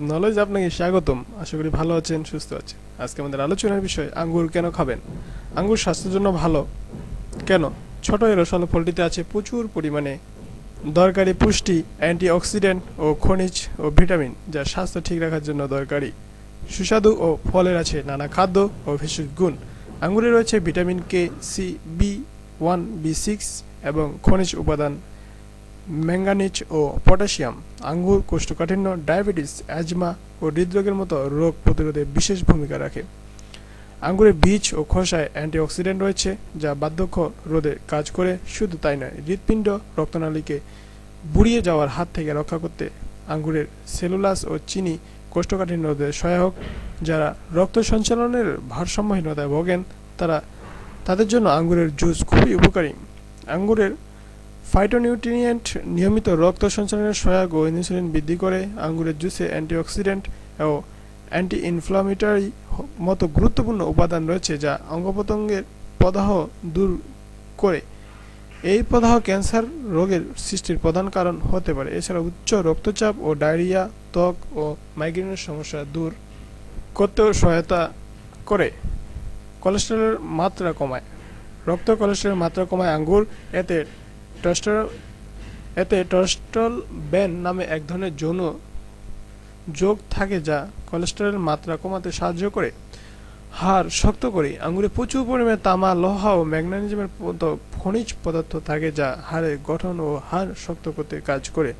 Knowledge আপনাকে স্বাগতম। আশা করি ভালো আছেন, সুস্থ আছেন। আজকে আমাদের আলোচনার বিষয়, আঙ্গুর কেন খাবেন? আঙ্গুর স্বাস্থ্যের জন্য ভালো। কেন? ছোট এই রসালো ফলটিতে আছে প্রচুর পরিমাণে দরকারি পুষ্টি, অ্যান্টিঅক্সিডেন্ট ও খনিজ ও ভিটামিন, যা স্বাস্থ্য ঠিক রাখার জন্য দরকারি। সুস্বাদু ও ফলের আছে নানা খাদ্য ও ভেষজ গুণ। আঙ্গুরে রয়েছে vitamin K, C, B one, B six এবং খনিজ উপাদান ম্যাঙ্গানিজ ও পটাশিয়াম আঙ্গুর, কোষ্ঠকাঠিন্য ডায়াবেটিস অ্যাজমা ও হৃদরোগের মতো রোগ প্রতিরোধে বিশেষ ভূমিকা রাখে। আঙ্গুরের বীজ ও খোসায় অ্যান্টিঅক্সিডেন্ট রয়েছে, যা বার্ধক্য রোধে কাজ করে। শুধু তাই নয়, হৃৎপিণ্ড রক্তনালীকে বুড়িয়ে যাওয়ার হাত থেকে রক্ষা করতে আঙ্গুরের সেলুলাস ও চিনি কোষ্ঠকাঠিন্য রোধে সহায়ক। যারা রক্ত সঞ্চালনের ভারসাম্যহীনতায় ভোগেন, তারা, তাদের জন্য আঙ্গুরের জুস খুবই উপকারী। আঙ্গুরের ফাইটোনিউট্রিয়েন্ট নিয়মিত রক্ত সঞ্চালনের সহায়ক ও ইনসুলিন বৃদ্ধি করে, আঙ্গুরের জুসে অ্যান্টিঅক্সিডেন্ট ও অ্যান্টি ইনফ্লামেটরি মতো গুরুত্বপূর্ণ উপাদান রয়েছে যা অঙ্গপ্রত্যঙ্গের প্রদাহ দূর করে। এই প্রদাহ ক্যান্সার রোগের সৃষ্টির প্রধান কারণ হতে পারে। এছাড়া উচ্চ রক্তচাপ ও ডায়রিয়া, ত্বক ও মাইগ্রেনের সমস্যা দূর করতেও সহায়তা করে। কোলেস্টেরলের মাত্রা কমায়। রক্ত কোলেস্টেরলের মাত্রা কমায় আঙ্গুর। এতে টেস্টোর এতে ট্রাস্টল ব্যান নামে এক ধরনের যৌন যোগ থাকে যা কোলেস্টেরলের মাত্রা কমাতে সাহায্য করে। হাড় শক্ত করে আঙ্গুরে প্রচুর পরিমাণে তামা, লোহা ও ম্যাগনেসিয়ামের মতো খনিজ পদার্থ থাকে যা হাড়ের গঠন ও হাড় শক্ত করতে কাজ করে।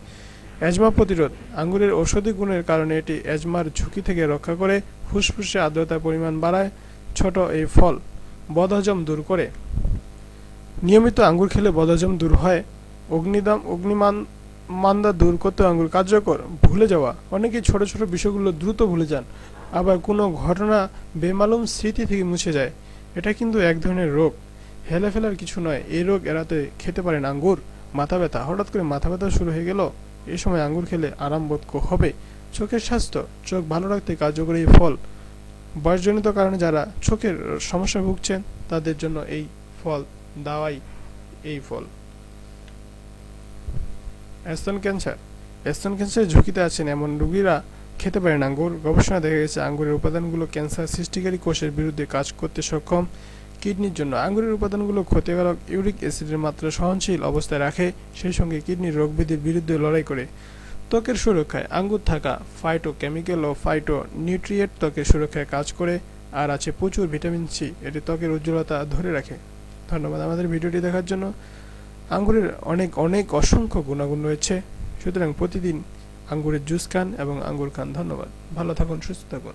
অ্যাজমা প্রতিরোধ আঙ্গুরের ঔষধি গুণের কারণে এটি অ্যাজমার ঝুঁকি থেকে রক্ষা করে, ফুসফুসে আর্দ্রতার পরিমাণ বাড়ায়, ছোট এই ফল বদহজম দূর করে। নিয়মিত আঙ্গুর খেলে বদহজম দূর হয়, অগ্নিদাম, অগ্নিমান, মান্দা দূর করতে আঙ্গুর কার্যকর, ভুলে যাওয়া। অনেকেই ছোট ছোট বিষয়গুলো দ্রুত ভুলে যান, আবার কোনো ঘটনা বেমালুম স্মৃতি থেকে মুছে যায়। এটা কিন্তু এক ধরনের রোগ। হেলে ফেলার কিছু নয়, এই রোগ এড়াতে খেতে পারেন আঙ্গুর। মাথা ব্যথা, হঠাৎ করে মাথা ব্যথা শুরু হয়ে গেল, এ সময় আঙ্গুর খেলে আরাম বোধ হবে। চোখের স্বাস্থ্য, চোখ ভালো রাখতে কার্যকরী ফল। বয়সজনিত কারণে যারা চোখের সমস্যা ভুগছেন, তাদের জন্য এই ফল দাওয়াই এই ফল। স্তন ক্যান্সার স্তন ক্যান্সারের ঝুঁকিতে আছেন এমন রোগীরা খেতে পারেন আঙ্গুর গবেষণা দেখা গেছে, আঙ্গুরের উপাদানগুলো ক্যান্সার সৃষ্টিকারী কোষের বিরুদ্ধে কাজ করতে সক্ষম কিডনির জন্য। আঙ্গুরের উপাদানগুলো ক্ষতিকারক ইউরিক অ্যাসিডের মাত্রা সহনশীল অবস্থায় রাখে, সেই সঙ্গে কিডনির রোগবিধির বিরুদ্ধে লড়াই করে। ত্বকের সুরক্ষায় আঙ্গুর থাকা ফাইটো কেমিক্যাল ও ফাইটো নিউট্রিয়েট ত্বকের সুরক্ষায় কাজ করে, আর আছে প্রচুর ভিটামিন সি। এটি ত্বকের উজ্জ্বলতা ধরে রাখে। ধন্যবাদ আমাদের ভিডিওটি দেখার জন্য। আঙ্গুরের অনেক অনেক অসংখ্য গুণাগুণ রয়েছে। সুতরাং প্রতিদিন আঙ্গুরের জুস খান এবং আঙ্গুর খান। ধন্যবাদ। ভালো থাকুন, সুস্থ থাকুন।